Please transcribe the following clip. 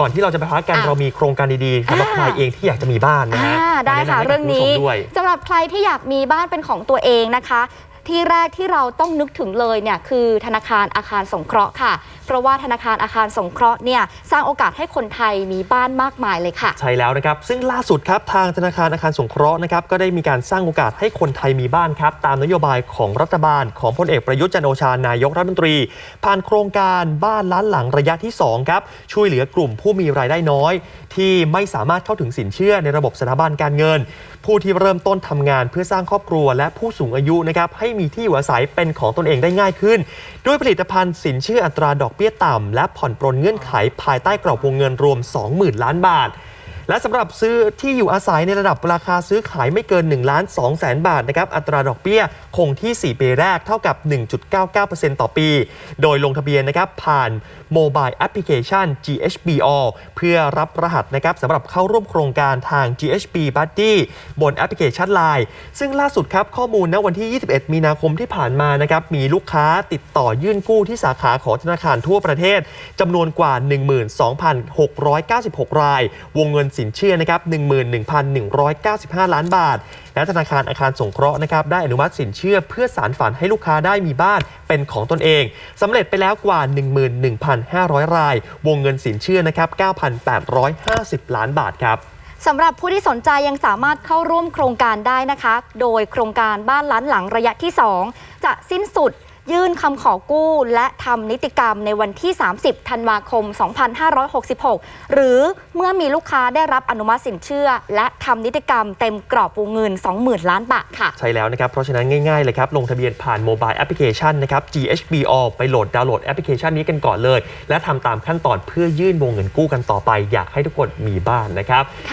ก่อนที่เราจะไปพักกันอะเรามีโครงการดีๆสำหรับอ่า ใครเองที่อยากจะมีบ้านนะฮะอ่าได้ค่ะมาแนำให้กับเรื่องนี้ณผู้ชมด้วย สำหรับใครที่อยากมีบ้านเป็นของตัวเองนะคะ ที่แรกที่เราต้องนึกถึงเลยเนี่ยคือธนาคารอาคารสงเคราะห์ค่ะ เพราะว่าธนาคารอาคารสงเคราะห์เนี่ยสร้างโอกาสให้คนไทยมีบ้านมากมายเลยค่ะ ใช่แล้วนะครับ ซึ่งล่าสุดครับทางธนาคารอาคารสงเคราะห์นะครับก็ได้มีการสร้างโอกาสให้คนไทยมีบ้านครับ ตามนโยบายของรัฐบาล ของพลเอกประยุทธ์จันโอชานายกรัฐมนตรี ผ่านโครงการบ้านล้านหลังระยะที่2ครับช่วยเหลือกลุ่มผู้มีรายได้น้อย ที่ไม่สามารถเข้าถึงสินเชื่อในระบบสถาบันการเงิน ผู้ที่เริ่มต้นทำงานเพื่อสร้างครอบครัวและผู้สูงอายุนะครับให้มีที่อยู่อาศัยเป็นของตนเองได้ง่ายขึ้น ด้วยผลิตภัณฑ์สินเชื่ออัตราดอกเบี้ยต่ำและผ่อนปรนเงื่อนไขภายใต้กรอบวงเงินรวม 20,000 ล้านบาท และสำหรับซื้อที่อยู่อาศัยในระดับราคาซื้อขายไม่เกิน1ล้าน2แสนบาทนะครับอัตราดอกเบี้ยคงที่ 4 ปีแรกเท่ากับ 1.99%ต่อปี โดยลงทะเบียนนะครับผ่านโมบายแอปพลิเคชัน GHBO เพื่อรับรหัสนะครับสำหรับเข้าร่วมโครงการทาง GHB Buddy บนแอปพลิเคชัน Line ซึ่งล่าสุดครับข้อมูลณวันที่ 21 มีนาคมที่ผ่านมานะครับมีลูกค้าติดต่อยื่นกู้ที่สาขาของธนาคารทั่วประเทศจำนวนกว่า 12,696 ราย วงเงินสินเชื่อนะครับ11,195 ล้านบาท และธนาคารอาคารสงเคราะห์นะครับได้อนุมัติสินเชื่อเพื่อสารฝันให้ลูกค้าได้มีบ้านเป็นของตนเองสำเร็จไปแล้วกว่า 11,500 ราย วงเงินสินเชื่อนะครับ9,850 ล้านบาทครับสำหรับผู้ที่สนใจยังสามารถเข้าร่วมโครงการได้นะคะ โดยโครงการบ้านล้านหลังระยะที่ 2 จะสิ้นสุด ยื่นคำขอกู้และทำนิติกรรมในวันที่ 30 ธันวาคม 2566 หรือเมื่อมีลูกค้าได้รับอนุมัติสินเชื่อ และทำนิติกรรมเต็มกรอบวงเงิน 20,000 ล้านบาทค่ะ ใช่แล้วนะครับ เพราะฉะนั้นง่ายๆเลยครับ ลงทะเบียนผ่านโมบายแอปพลิเคชันนะครับ GHBO ไปโหลดดาวน์โหลดแอปพลิเคชันนี้กันก่อนเลย และทำตามขั้นตอนเพื่อยื่นวงเงินกู้กันต่อไป อยากให้ทุกคนมีบ้านนะครับค่ะ